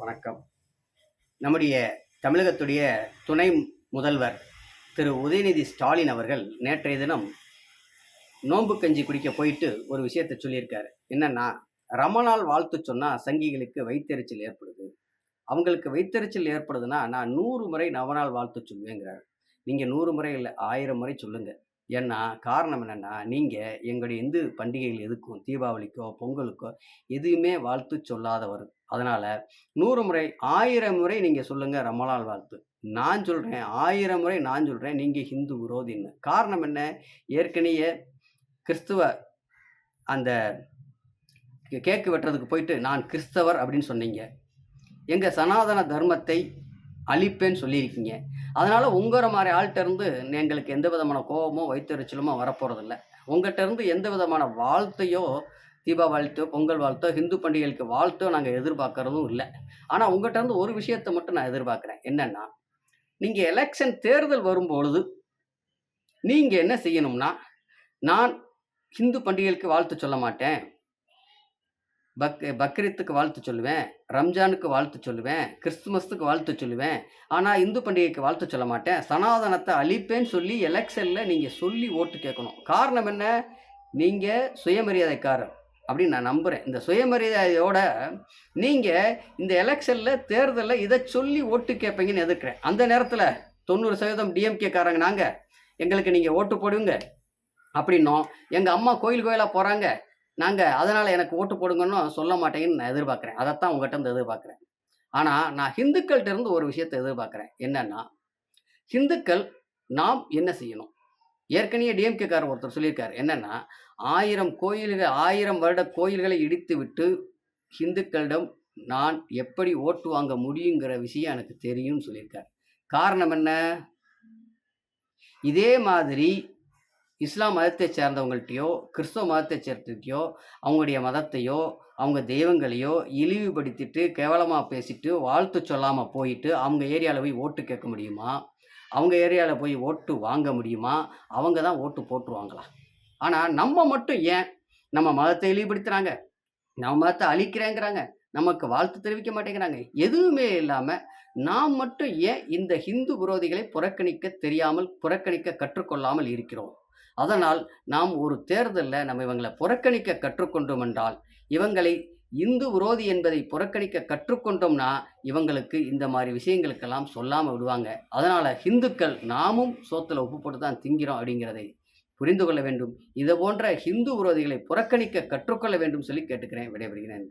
வணக்கம். நம்முடைய தமிழகத்துடைய துணை முதல்வர் திரு உதயநிதி ஸ்டாலின் அவர்கள் நேற்றைய தினம் நோன்பு கஞ்சி குடிக்க போயிட்டு ஒரு விஷயத்தை சொல்லியிருக்காரு. என்னன்னா ரமணால் வாழ்த்து சொன்னால் சங்கிகளுக்கு வைத்தெரிச்சல் ஏற்படுது. அவங்களுக்கு வைத்தெரிச்சல் ஏற்படுதுன்னா நான் நூறு முறை நவநாள் வாழ்த்து சொல்லுவேங்கிறார் நீங்கள் நூறு முறை இல்லை ஆயிரம் முறை சொல்லுங்கள் ஏன்னா காரணம் என்னென்னா நீங்கள் எங்களுடைய இந்து பண்டிகைகள் எதுக்கும் தீபாவளிக்கோ பொங்கலுக்கோ எதுவுமே வாழ்த்து சொல்லாதவர். அதனால் நூறு முறை ஆயிரம் முறை நீங்கள் சொல்லுங்கள் ரமலால் வாழ்த்து. நான் சொல்கிறேன் ஆயிரம் முறை நான் சொல்கிறேன் நீங்கள் ஹிந்து விரோதின்னு. காரணம் என்ன? ஏற்கனவே கிறிஸ்துவ அந்த கே- கேக்கு வெட்டுறதுக்கு போயிட்டு நான் கிறிஸ்தவர் அப்படின்னு சொன்னீங்க. எங்கள் சனாதன தர்மத்தை அழிப்பேன்னு சொல்லியிருக்கீங்க. அதனால் உங்களை மாதிரி ஆள்கிட்ட இருந்து எங்களுக்கு எந்த விதமான கோபமோ வைத்தறிச்சலுமோ வரப்போகிறதில்ல உங்கள்கிட்ட இருந்து எந்த விதமான வாழ்த்தையோ தீபாவளித்தோ பொங்கல் வாழ்த்தோ ஹிந்து பண்டிகைகளுக்கு வாழ்த்தோ நாங்கள் எதிர்பார்க்குறதும் இல்லை. ஆனால் உங்கள்கிட்ட இருந்து ஒரு விஷயத்தை மட்டும் நான் எதிர்பார்க்குறேன். என்னென்னா நீங்கள் எலெக்ஷன் தேர்தல் வரும்பொழுது நீங்கள் என்ன செய்யணும்னா நான் ஹிந்து பண்டிகைகளுக்கு வாழ்த்து சொல்ல மாட்டேன். பக் பக்ரீத்துக்கு வாழ்த்து சொல்லுவேன் ரம்ஜானுக்கு வாழ்த்து சொல்லுவேன் கிறிஸ்துமஸுக்கு வாழ்த்து சொல்லுவேன். ஆனால் இந்து பண்டிகைக்கு வாழ்த்து சொல்ல மாட்டேன். சனாதனத்தை அழிப்பேன்னு சொல்லி எலெக்ஷனில் நீங்கள் சொல்லி ஓட்டு கேட்கணும். காரணம் என்ன? நீங்கள் சுயமரியாதைக்காரர் அப்படின்னு நான் நம்புகிறேன் இந்த சுயமரியாதையோட நீங்கள் இந்த எலெக்ஷனில் தேர்தலில் இதை சொல்லி ஓட்டு கேட்பீங்கன்னு எதிர்க்கிறேன். அந்த நேரத்தில் தொண்ணூறு சதவீதம் டிஎம்கேக்காரங்க நாங்கள் எங்களுக்கு நீங்கள் ஓட்டு போடுங்க. அப்படின்னோம். எங்கள் அம்மா கோயில் கோயிலாக போகிறாங்க நாங்கள் அதனால் எனக்கு ஓட்டு போடுங்கன்னு சொல்ல மாட்டேங்கன்னு நான் எதிர்பார்க்குறேன். அதைத்தான் உங்கள்கிட்ட இருந்து எதிர்பார்க்குறேன். ஆனால் நான் ஹிந்துக்கள்கிட்ட இருந்து ஒரு விஷயத்தை எதிர்பார்க்குறேன். என்னன்னா ஹிந்துக்கள் நாம் என்ன செய்யணும்? ஏற்கனவே டிஎம்கேக்கார் ஒருத்தர் சொல்லியிருக்காரு. என்னன்னா ஆயிரம் கோயில்கள் ஆயிரம் வருட கோயில்களை இடித்து விட்டு ஹிந்துக்களிடம் நான் எப்படி ஓட்டு வாங்க முடியுங்கிற விஷயம் எனக்கு தெரியும்னு சொல்லியிருக்காரு. காரணம் என்ன? இதே மாதிரி இஸ்லாம் மதத்தை சேர்ந்தவங்கள்ட்டையோ கிறிஸ்தவ மதத்தை சேர்த்துக்கிட்டயோ அவங்களுடைய மதத்தையோ அவங்க தெய்வங்களையோ இழிவுபடுத்திட்டு கேவலமாக பேசிட்டு வாழ்த்து சொல்லாமல் போயிட்டு அவங்க ஏரியாவில் போய் ஓட்டு கேட்க முடியுமா? அவங்க ஏரியாவில் போய் ஓட்டு வாங்க முடியுமா? அவங்க தான் ஓட்டு போட்டுருவாங்களா? ஆனால் நம்ம மட்டும் ஏன் நம்ம மதத்தை இழிவுபடுத்துகிறாங்க நம்ம மதத்தை அழிக்கிறேங்கிறாங்க. நமக்கு வாழ்த்து தெரிவிக்க மாட்டேங்கிறாங்க. எதுவுமே இல்லாமல் நாம் மட்டும் ஏன் இந்த ஹிந்து விரோதிகளை புறக்கணிக்க தெரியாமல் புறக்கணிக்க கற்றுக்கொள்ளாமல் இருக்கிறோம்? அதனால் நாம் ஒரு தேர்தலில் நம்ம இவங்களை புறக்கணிக்க கற்றுக்கொண்டோம் என்றால் இவங்களை இந்து விரோதி என்பதை புறக்கணிக்க கற்றுக்கொண்டோம்னா இவங்களுக்கு இந்த மாதிரி விஷயங்களுக்கெல்லாம் சொல்லாமல் விடுவாங்க. அதனால் ஹிந்துக்கள் நாமும் சோத்தில் உப்பு போட்டு தான் திங்கிறோம் அப்படிங்கிறதை புரிந்து கொள்ள வேண்டும். இது போன்ற ஹிந்து விரோதிகளை புறக்கணிக்க கற்றுக்கொள்ள வேண்டும் சொல்லி கேட்டுக்கிறேன். விடைபெறுகிறேன்.